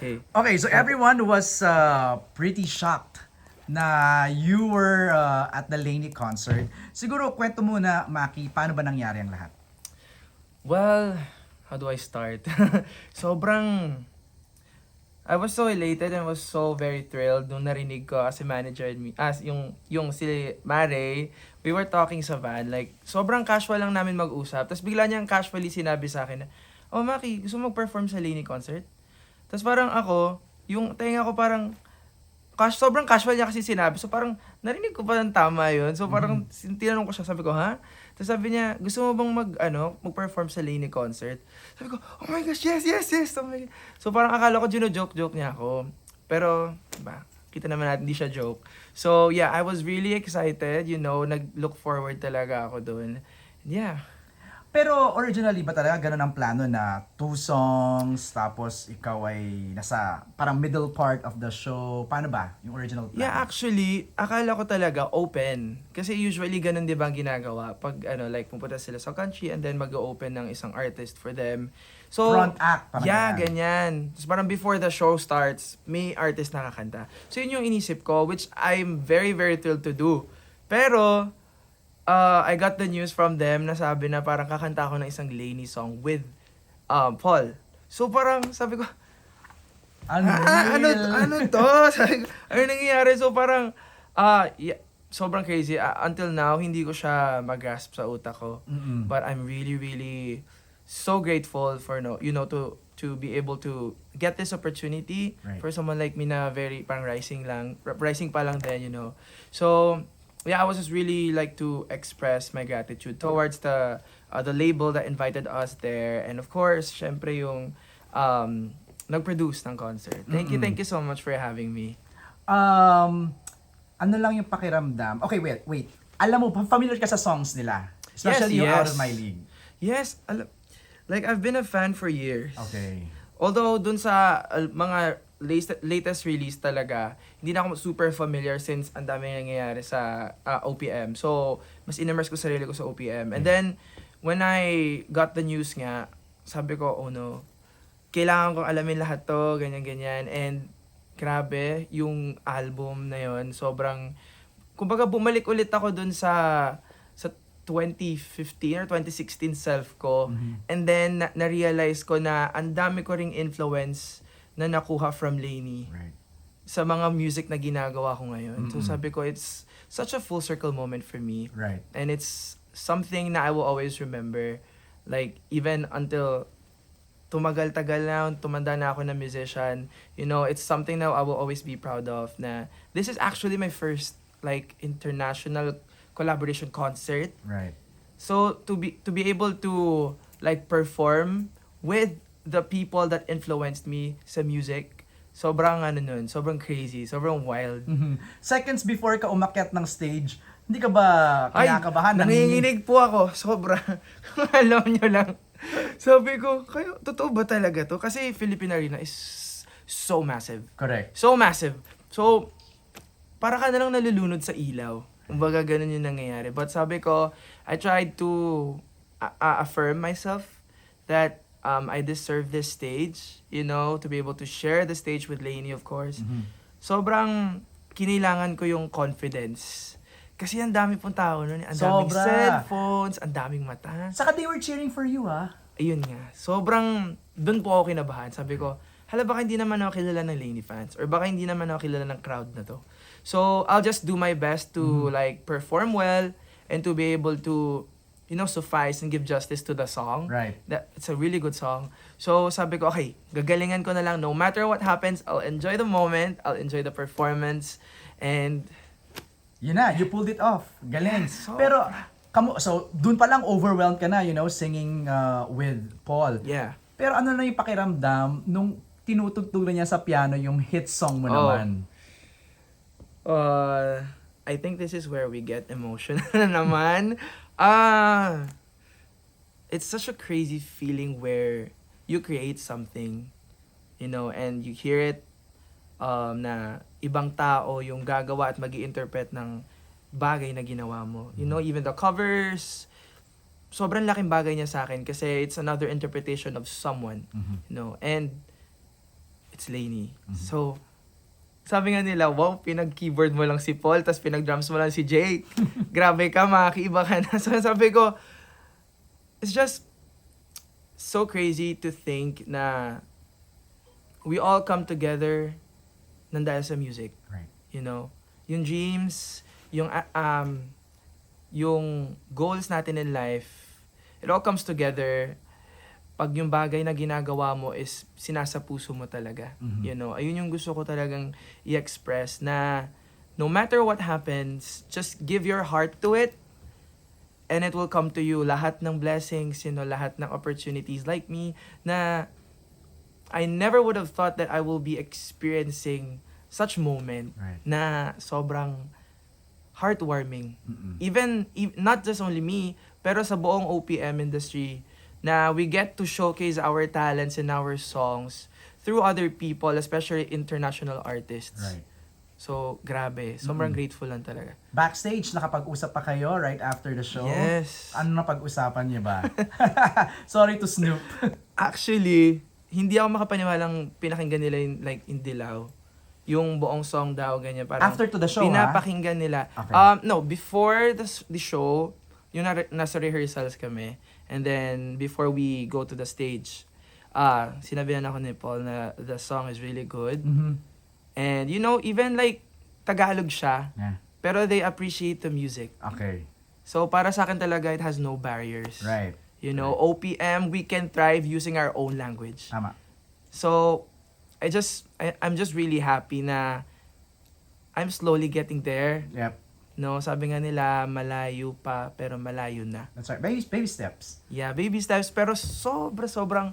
Okay. Okay, so everyone was uh, pretty shocked na you were uh, at the Laney concert. Siguro kwento muna, Maki, paano ba nangyari ang lahat? Well, how do I start? Sobrang I was so elated and was so very thrilled nung narinig ko as a manager and me, as yung yung si Mare, we were talking sa van, like sobrang casual lang namin mag-usap. Tapos bigla niyang casually sinabi sa akin na, "Oh, Maki, gusto mo mag-perform sa Lainey concert?" Tapos parang ako, yung tenga ko parang cash, sobrang casual niya kasi sinabi. So parang narinig ko pa ng tama yun. So parang mm tinanong ko siya, sabi ko, ha? Tapos sabi niya, gusto mo bang mag, ano, mag-perform sa Lainey concert? Sabi ko, oh my gosh, yes, yes, yes. Oh my God. So parang akala ko gino-joke-joke niya ako. Pero, ba, kita naman natin, hindi siya joke. So yeah, I was really excited, you know, nag-look forward talaga ako doon. Yeah. Pero originally ba talaga ganun ang plano na two songs, tapos ikaw ay nasa parang middle part of the show? Paano ba yung original plan? Yeah, actually, akala ko talaga open. Kasi usually ganun 'di ba ang ginagawa pag ano like pupunta sila sa country and then mag-open ng isang artist for them. So Front act, parang Yeah, ganyan. ganyan. Tapos parang before the show starts, may artist nakakanta. So yun yung inisip ko which I'm very very thrilled to do. Pero uh, I got the news from them na sabi na parang kakanta ako ng isang Lainey song with um, Paul. So parang sabi ko, Ano? Ah, ano, ano to? Sabi ko, ano nangyayari? So parang, ah, yeah, sobrang crazy. Ah, until now, hindi ko siya mag-grasp sa utak ko. Mm-mm. But I'm really, really so grateful for, no, you know, to to be able to get this opportunity Right. for someone like me na very parang rising lang, rising pa lang din, you know. So, yeah, I was just really like to express my gratitude towards the uh, the label that invited us there and of course, syempre yung um nag-produce ng concert. Thank you, thank you so much for having me. Um, ano lang yung pakiramdam? Okay, wait, wait. Alam mo, familiar ka sa songs nila? Especially yung Out of yes. My League. Yes, alam, like I've been a fan for years. Okay. Although dun sa uh, mga latest, latest release talaga, hindi na ako super familiar since ang dami nangyayari sa uh, OPM. So, mas in-immerse ko sarili ko sa OPM. And then, when I got the news nga, sabi ko, oh no, kailangan kong alamin lahat to, ganyan-ganyan. And grabe, yung album na yon sobrang, kumbaga bumalik ulit ako dun sa sa 2015 or 2016 self ko. Mhm. And then, na- na-realize ko na ang dami ko ring influence na nakuha from Lainey Right. sa mga music na ginagawa ko ngayon. So Mm-mm. sabi ko, it's such a full circle moment for me. Right. And it's something na I will always remember. Like, even until tumagal-tagal na, tumanda na ako na musician, you know, it's something that I will always be proud of na this is actually my first like international collaboration concert Right. So to be to be able to like perform with the people that influenced me sa music, sobrang ano nun, sobrang crazy, sobrang wild. Mhm. Seconds before ka umakyat ng stage, hindi ka ba kinakabahan? nanginginig po ako, sobra. Alam nyo lang. Sabi ko, kayo, totoo ba talaga to? Kasi Philippine Arena is so massive. Correct. So massive. So, para ka na lang nalulunod sa ilaw. Kumbaga, ganun yung nangyayari. But sabi ko, I tried to a- a- affirm myself that um, I deserve this stage, you know, to be able to share the stage with Lainey, of course. Mhm. Sobrang kinailangan ko yung confidence. Kasi ang dami pong tao nun. Ang daming Sobra. cellphones, ang daming mata. Saka they were cheering for you, ah. Ayun nga. Sobrang, doon po ako kinabahan. Sabi ko, hala baka hindi naman ako kilala ng Lainey fans. Or baka hindi naman ako kilala ng crowd na to. So, I'll just do my best to like perform well and to be able to, you know, suffice and give justice to the song. Right. That, it's a really good song. So, sabi ko, okay, gagalingan ko na lang. No matter what happens, I'll enjoy the moment. I'll enjoy the performance. And, Yun na, you pulled it off. Galing. So- Pero, kamo, so, dun pa lang overwhelmed ka na, you know, singing uh, with Paul. yeah. Pero ano na yung pakiramdam nung tinutugtog na niya sa piano yung hit song mo Oh. naman? Uh, I think this is where we get emotional na naman. Ah, it's such a crazy feeling where you create something, you know, and you hear it um, na ibang tao yung gagawa at mag interpret ng bagay na ginawa mo. You know, even the covers, sobrang laking bagay niya sa akin kasi it's another interpretation of someone, Mhm. you know, and it's Lainey. So, sabi nga nila, wow, pinag-keyboard mo lang si Paul, tapos pinag-drums mo lang si Jake. Grabe ka, makiiba ka na. So, sabi ko, it's just so crazy to think na we all come together nang dahil sa music. Right. You know? Yung dreams, yung, uh, um, yung goals natin in life, it all comes together pag yung bagay na ginagawa mo is sinasa puso mo talaga. Mhm. You know, ayun yung gusto ko talagang i-express na no matter what happens, just give your heart to it and it will come to you. Lahat ng blessings, you know, lahat ng opportunities like me na I never would have thought that I will be experiencing such moment Right. na sobrang heartwarming. Mm-mm. Even, e- not just only me, pero sa buong OPM industry, na we get to showcase our talents and our songs through other people, especially international artists. Right. So, grabe. Sobrang Mm. grateful lang talaga. Backstage, nakapag-usap pa kayo right after the show? Yes. Ano na pag-usapan niyo ba? Sorry to snoop. Actually, hindi ako makapaniwalang pinakinggan nila yung, like, in Dilaw. Yung buong song daw, ganyan. Parang, After to the show, ha? pinapakinggan nila. Okay. Um, no, before the, the show, yung na, nasa rehearsals kami. And then, before we go to the stage, ah sinabihan ako ni Paul na the song is really good. Mhm. And, you know, even like, Tagalog siya, Yeah. pero they appreciate the music. Okay. So, para sa akin talaga, it has no barriers. Right. You know, OPM, we can thrive using our own language. Tama. So, I just, I, I'm just really happy na I'm slowly getting there. Yep. No, sabi nga nila, malayo pa, pero malayo na. That's right. Baby, baby steps. Yeah, baby steps, pero sobra, sobrang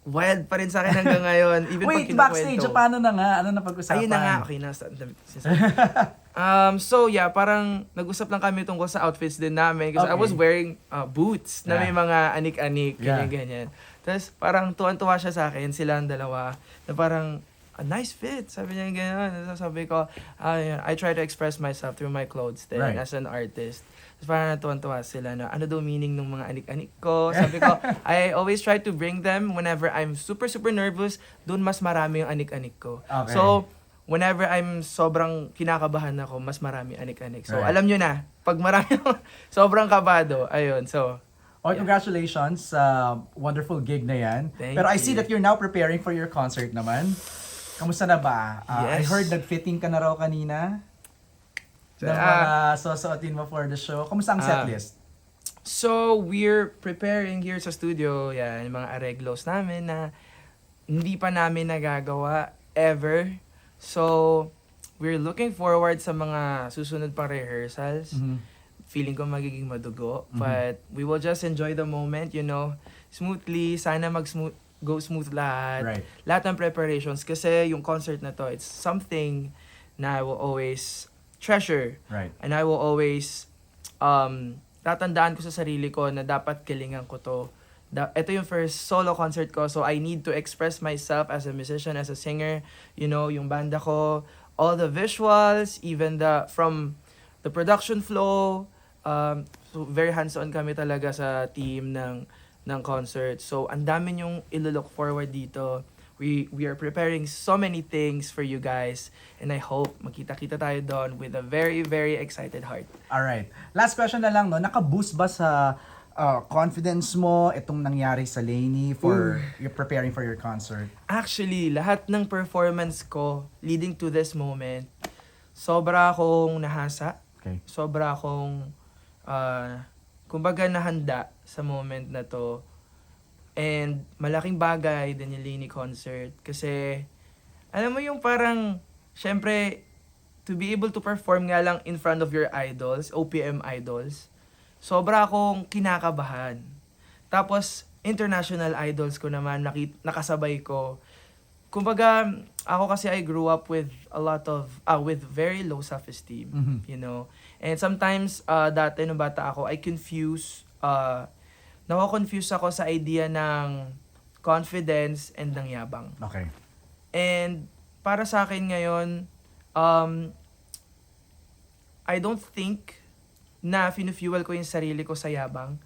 wild pa rin sa akin hanggang ngayon. Even pag Wait, kinukwento. backstage, paano na nga? Ano na pag-usapan? Ayun na nga, okay na. um, so yeah, parang nag-usap lang kami tungkol sa outfits din namin. Kasi I Okay. was wearing uh, boots na may Yeah. mga anik-anik, Yeah. ganyan-ganyan. Tapos parang tuwan-tuwa siya sa akin, sila ang dalawa, na parang, a nice fit. Sabi niya ganyan. Tapos Sabi ko, ah, I try to express myself through my clothes then Right. as an artist. Tapos parang natuwan-tuwa sila na ano daw meaning ng mga anik-anik ko. Sabi ko, I always try to bring them whenever I'm super, super nervous, doon mas marami yung anik-anik ko. Okay. So, whenever I'm sobrang kinakabahan ako, mas marami anik-anik. So, Right. alam nyo na, pag marami sobrang kabado, ayun, so, Oh, congratulations sa wonderful gig na yan. Thank Pero I see you. that you're now preparing for your concert naman. Kamusta na ba? I Yes. heard nag-fitting ka na raw kanina. Ng Ah. mga susuotin mo for the show. Kamusta ang Ah. setlist? So, we're preparing here sa studio, yan, yung mga areglos namin na hindi pa namin nagagawa ever. So, we're looking forward sa mga susunod pang rehearsals. Mhm. Feeling ko magiging madugo. Mhm. But, we will just enjoy the moment, you know, smoothly. Sana mag-smooth, go smooth lahat. Right. Lahat ng preparations. Kasi yung concert na to, it's something na I will always treasure. Right. And I will always, um, tatandaan ko sa sarili ko na dapat galingan ko to. Da- ito yung first solo concert ko, so I need to express myself as a musician, as a singer. You know, yung banda ko, all the visuals, even the, from the production flow, um, so very hands-on kami talaga sa team ng ng concert. So, ang dami yung ilo-look forward dito. We, we are preparing so many things for you guys. And I hope makita-kita tayo doon with a very, very excited heart. Alright. Last question na lang, no? Naka-boost ba sa uh, confidence mo itong nangyari sa Lainey for you're preparing for your concert? Actually, lahat ng performance ko leading to this moment, sobra akong nahasa. Okay. Sobra akong, ah, kumbaga nahanda sa moment na to. And malaking bagay din yung Lainey concert. Kasi, alam mo yung parang, syempre, to be able to perform nga lang in front of your idols, OPM idols, sobra akong kinakabahan. Tapos, international idols ko naman, nakit nakasabay ko. Kumbaga, ako kasi I grew up with a lot of, ah, with very low self-esteem, Mhm. you know. And sometimes, uh, dati nung bata ako, I confuse, uh, nako-confuse ako sa idea ng confidence and ng yabang. Okay. And para sa akin ngayon, um, I don't think na finu-fuel ko yung sarili ko sa yabang.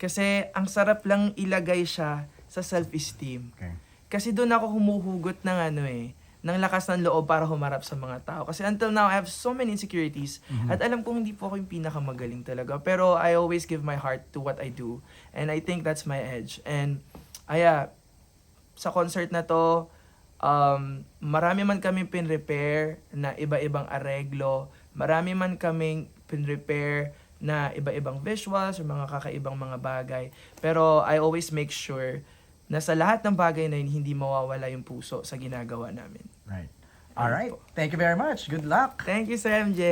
Kasi ang sarap lang ilagay siya sa self-esteem. Okay. Kasi doon ako humuhugot ng ano eh, ng lakas ng loob para humarap sa mga tao. Kasi until now, I have so many insecurities. At alam kong hindi po ako yung pinakamagaling talaga. Pero I always give my heart to what I do. And I think that's my edge. And, aya, sa concert na to, um, marami man kami pin-repair na iba-ibang areglo. Marami man kaming pin-repair na iba-ibang visuals or mga kakaibang mga bagay. Pero I always make sure na sa lahat ng bagay na yun, hindi mawawala yung puso sa ginagawa namin. Right. All right. Thank you very much. Good luck. Thank you, Sir MJ!